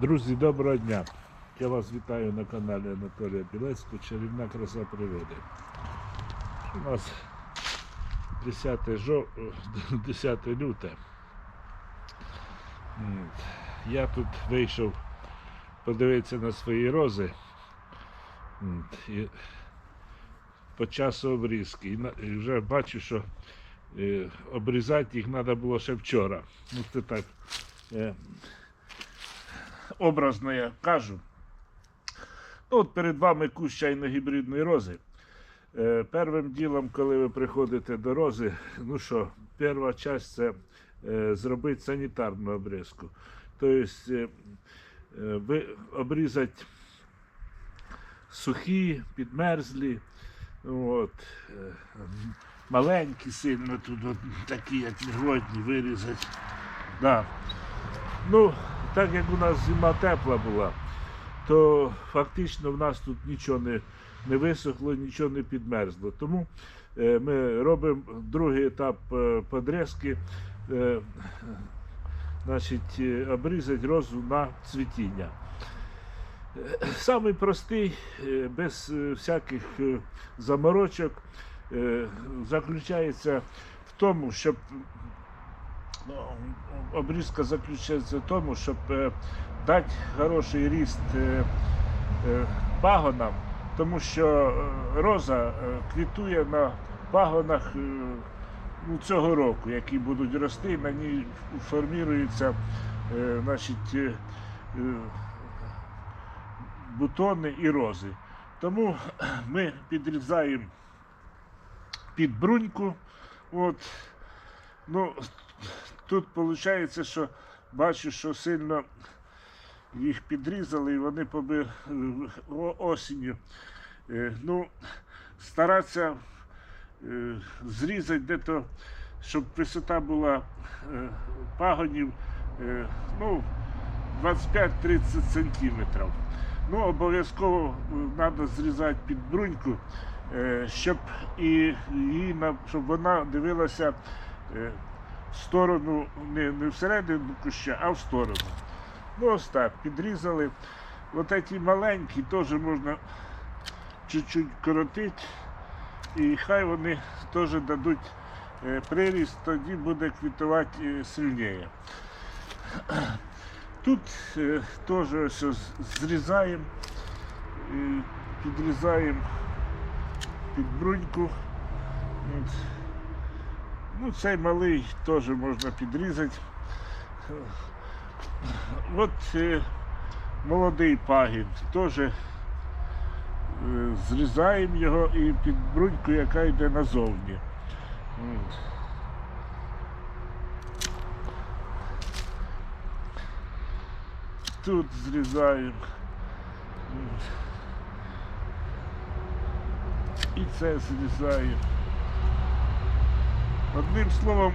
Друзі, доброго дня! Я вас вітаю на каналі Анатолія Білецького, чарівна краса привиди. У нас 10, жов... 10 люте. Я тут вийшов подивитися на свої рози. По часу обрізки. І вже бачу, що е, обрізати їх треба було ще вчора. Ну, це так. Образно я кажу. Ну, от перед вами кущ чайно-гібридної рози. Е, первим ділом, коли ви приходите до рози, ну що, перша часть це е, зробити санітарну обрізку. Тобто е, ви обрізати сухі, підмерзлі, от, е, маленькі сильно тут от, такі, як негодні, вирізати. Да. Ну, так як у нас зима тепла була, то фактично в нас тут нічого не, не висохло, нічого не підмерзло. Тому е, ми робимо другий етап е, подрізки, е, значить, обрізати розу на цвітіння. Самий простий, без всяких заморочок, заключається в тому, щоб обрізка заключається в тому, щоб е, дати хороший ріст е, е, пагонам, тому що роза квітує на пагонах ну, цього року, які будуть рости, на ній форміруються значить, бутони і рози. Тому ми підрізаємо під бруньку. От, ну, тут виходить, що бачу, що сильно їх підрізали і вони поби о- осінню. Е, Ну, старатися е, зрізати де-то, щоб висота була е, пагонів е, ну, 25-30 сантиметрів. Ну, обов'язково треба зрізати під бруньку, е, щоб і її щоб вона дивилася е, в сторону, не, не всередину куща, а в сторону. Ну ось так, підрізали. От ці маленькі теж можна чуть-чуть коротити. І хай вони теж дадуть е, приріст, тоді буде квітувати е, сильніше. Тут е, теж ось ось зрізаємо, підрізаємо під бруньку. От. Ну, цей малий теж можна підрізати. От е, молодий пагін теж е, зрізаємо його і під бруньку, яка йде назовні. Тут зрізаємо. І це зрізаємо. Одним словом,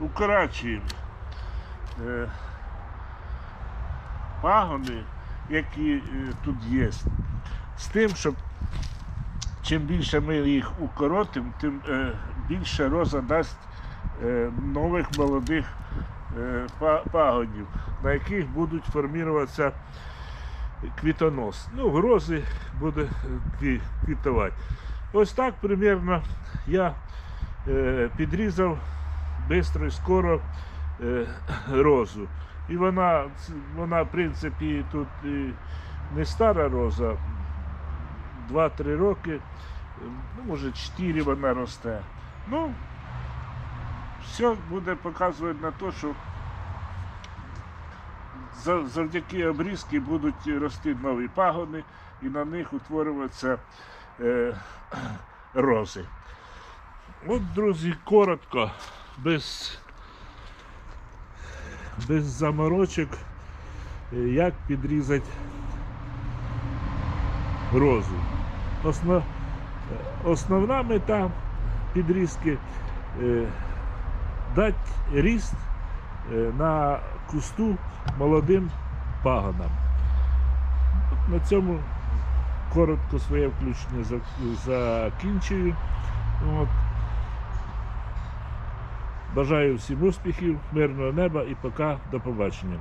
укорачуємо е, пагони, які е, тут є, з тим, щоб чим більше ми їх укоротимо, тим е, більше роза дасть е, нових молодих е, пагонів, на яких будуть формуватися квітонос. Ну, грози буде е, квітувати. Ось так примерно я е, підрізав швидко і скоро е, розу. І вона, вона, в принципі, тут не стара роза, 2-3 роки, ну, може 4 вона росте. Ну, все буде показувати на те, що завдяки обрізки будуть рости нові пагони і на них утворюватися е, рози. От, друзі, коротко, без, без заморочок, е, як підрізати розу. Основ, основна мета підрізки е, дати ріст е, на кусту молодим пагонам. На цьому коротко своє включення закінчую. От. Бажаю всім успіхів, мирного неба і пока. До побачення.